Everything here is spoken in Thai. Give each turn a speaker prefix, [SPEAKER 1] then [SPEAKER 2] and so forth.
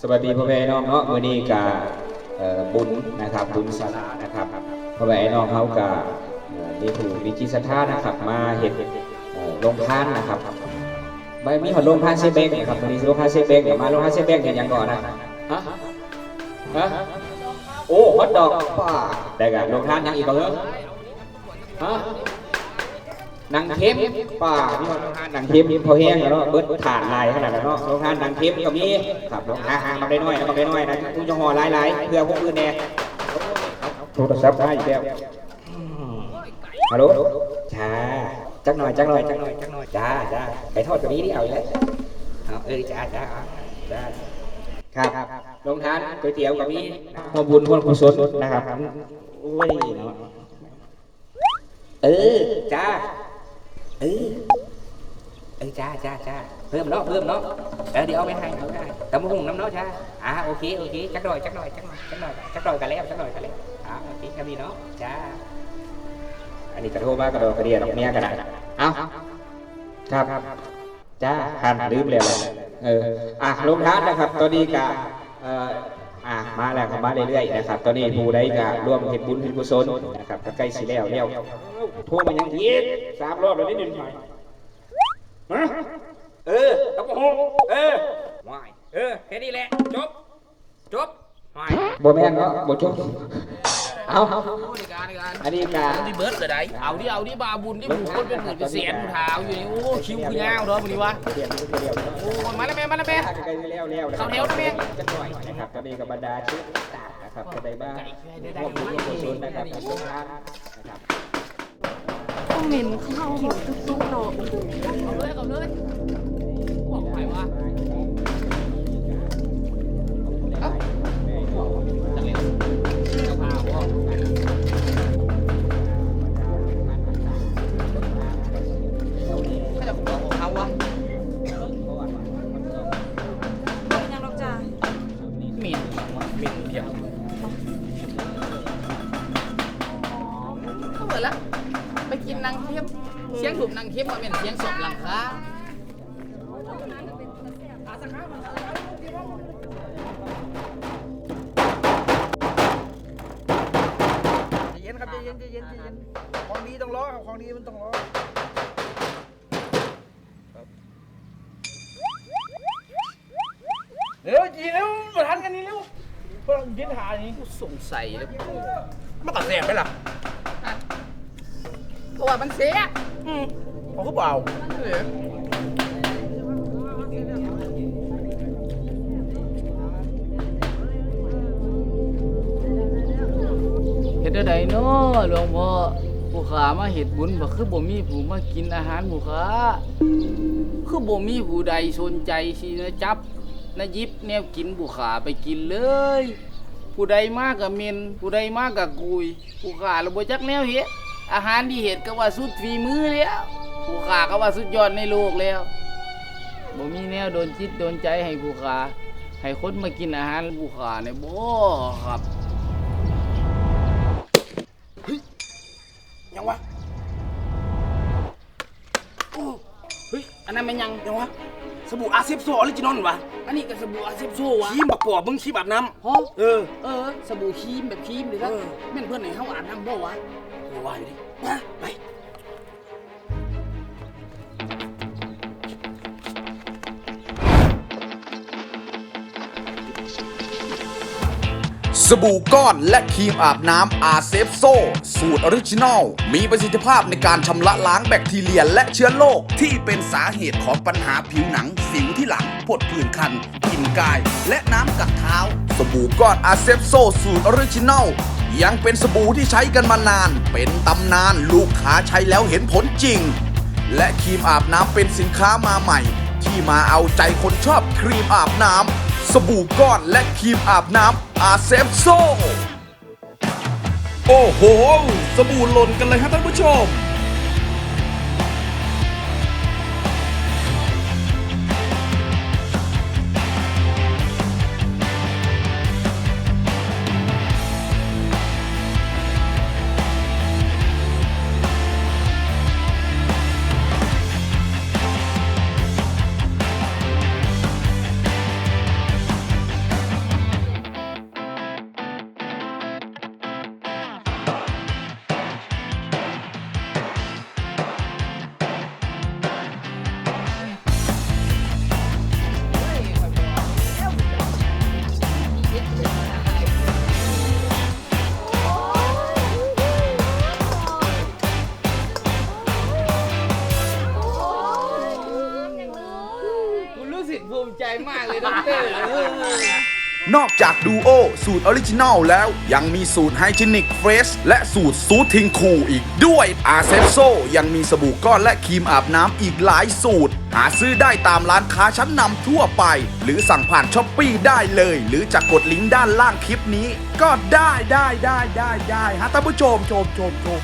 [SPEAKER 1] สวัสดีพ่อแม่น้องเนาะมื้อนี้กะบุญนะครับบุญสาระนะครับพ่อแม่น้องเฮากะเอ่อมีผู้มีจิตศรัทธานะครับ มาเฮ็ดเอ่อโรงทานนะครับไม่มีหอดโรงทานเซเบงนะครับมื้อนี้โรงทานเซเบงเดี๋ยวมาโรงทานเซเบงเห็นหยังก่อนนะฮะฮะโอ้ฮอตดอกป้าได้กันโรงทานหยังอีกบ่เหรอฮะ นางเทมป่าพี่น้องโรงงานนางเทมพอแห้งแล้วเนาะเบิดฐานลายขนาดนั้นเนาะโรงงานนางเทมก็มีครับโรงงานหางมาได้น้อยนะมาได้น้อยนะคุณจะห่อหลายๆเพื่อพวกอื่นแน่โทรศัพท์มาอีกแล้วฮัลโหลจ้าจักหน่อยจักหน่อยจักหน่อยจักหน่อยจ้าจ้าไปทอดตัวนี้ดิเอาอีกแล้วเอาเออจ้าจ้าจ้าครับลงทานก๋วยเตี๋ยวกับมีหัวบุญหัวกุศลนะครับโอ้ยเนาะเออจ้า เออเออจ้าจ้าจ้าเพิ่มเนาะเพิ่มเนาะเออเดี๋ยวเอาไปให้เอาไปให้ตำบักหุ่งน้ำเนาะจ้าอ่าโอเคโอเคจักหน่อยจักหน่อยจักหน่อยจักหน่อยจักหน่อยกันแล้วจักหน่อยกันแล้วอ่าโอเคครับพี่เนาะจ้าอันนี้กระโทษมากกระโดดกระเดียดอกเมียกันนะเอ้าครับจ้าหันลืมแล้วเอออะลงท้านนะครับตอนนี้กะเอ่อ มาแล้วก็มาเรื่อยๆนะครับ ตอนนี้ผู้ใดก็ร่วมเฮ็ดบุญเฮ็ดกุศลนะครับก็ใกล้สิแล้วแล้วโทรมายังอีดสามรอบแล้วนิดหนึ่งฮะเออครับผมเออไม่เออแค่นี้แหละจบจบไม่บ่แม่นเนาะบ่จบ เอา
[SPEAKER 2] ในการในการ
[SPEAKER 1] อันนี้ก็
[SPEAKER 2] ที่เบิร์ดเลยได้เอาดิเอาดิบาบุญที่ผู้คนเป็นหมื่นเป็นแสนผู้เท้าอยู่นี่โอ้คิวคือยาวเด้อมื้อนี้วะโอ้มาแล้วแม่มาแล้วแม่
[SPEAKER 1] ใกล้สิแล้วแล้วนะครับ
[SPEAKER 2] เข้าแถวนะแม่
[SPEAKER 1] จักหน่อยนะครับตอนนี้ก็บบรรดาชื่อต่างนะครับก็ได้มาร่วมบุญร่วมกุศลนะครับในช่วงทานนะครับ
[SPEAKER 3] คอมเมนต์เข้าหิวตุ๊กๆเนาะ
[SPEAKER 2] เอาเลยเอาเลยบอกไปว่า สียงถูกนางเทียมมาเป็นเสียงสดหลังคา
[SPEAKER 4] ใจเย็นครับใจเย็นใจเย็นใจเย็นของดีต้องรอครับของดีมันต้องรอเร็วจีเร็วมาทันกันนี่เร็วพวกเราเย็นหาอย่างนี้
[SPEAKER 2] กูสงสัยแล้วกู
[SPEAKER 4] มาตัดแสบไหมล่ะ
[SPEAKER 2] เพราะว่ามันเสีย
[SPEAKER 4] อืม เขาก็เบา
[SPEAKER 2] เออเฮ็ดได้เนาะหลวงพ่อผู้ขามาเฮ็ดบุญบ่คือบ่มีผู้มากินอาหารผู้ขาคือบ่มีผู้ใดสนใจสินะจับนะยิบแนวกินผู้ขาไปกินเลย ผู้ใดมาก็เมนผู้ใดมากก็กุยผู้ขาแล้วบ่จักแนวเฮ็ดอาหารที่เฮ็ดก็ว่าสุดฝีมือแล้ว ผู้ขาก็ว่าสุดยอดในโลกแล้วบ่มีแนวโดนจิตโดนใจให้ผู้ขาให้คนมากินอาหารผู้ขาเนี่ยบ่ครับ
[SPEAKER 4] ยังวะ
[SPEAKER 2] เฮ้ยอันนั้นมันยัง
[SPEAKER 4] ยังวะสบู่อาเซฟโซออริจินอลวะ
[SPEAKER 2] อันนี้ก็สบู่อาเซปโซวะ
[SPEAKER 4] ครีมบักปอบมึงครีมอาบน้
[SPEAKER 2] ฮะำ
[SPEAKER 4] เออ
[SPEAKER 2] เออ สบู่ครีมแบบครีมเลยครับ
[SPEAKER 4] เออ
[SPEAKER 2] แม่นเพื่อนไหนเฮาอาบน้ำบ่วะ
[SPEAKER 4] อย่าว่าอยู่ดิมาไป
[SPEAKER 5] สบู่ก้อนและครีมอาบน้ำอาเซฟโซสูตรออริจินอล มีประสิทธิภาพในการชำระล้างแบคทีเรียและเชื้อโรคที่เป็นสาเหตุของปัญหาผิวหนัง สิวที่หลังผดผื่นคันกลิ่นกาย และน้ำกัดเท้า สบู่ก้อนอาเซฟโซสูตรออริจินอลยังเป็นสบู่ที่ใช้กันมานาน เป็นตำนานลูกค้าใช้แล้วเห็นผลจริง และครีมอาบน้ำเป็นสินค้ามาใหม่ ที่มาเอาใจคนชอบครีมอาบน้ำ สบู่ก้อนและครีมอาบน้ำอาเซฟโซ โอ้โห สบู่หล่นกันเลยครับท่านผู้ชม
[SPEAKER 2] ภูมิใจมากเลย
[SPEAKER 5] นอกจากดูโอสูตรออริจินัลแล้ว ยังมีสูตรไฮจินิกเฟรชและสูตรซูทิงคูอีกด้วยอาเซฟโซยังมีสบู่ก้อนและครีมอาบน้ำอีกหลายสูตร หาซื้อได้ตามร้านค้าชั้นนำทั่วไป หรือสั่งผ่านช้อปปี้ได้เลย หรือจะกดลิงก์ด้านล่างคลิปนี้ ก็ได้ได้ได้ได้ได้ฮะท่านผู้ชมชมชมชม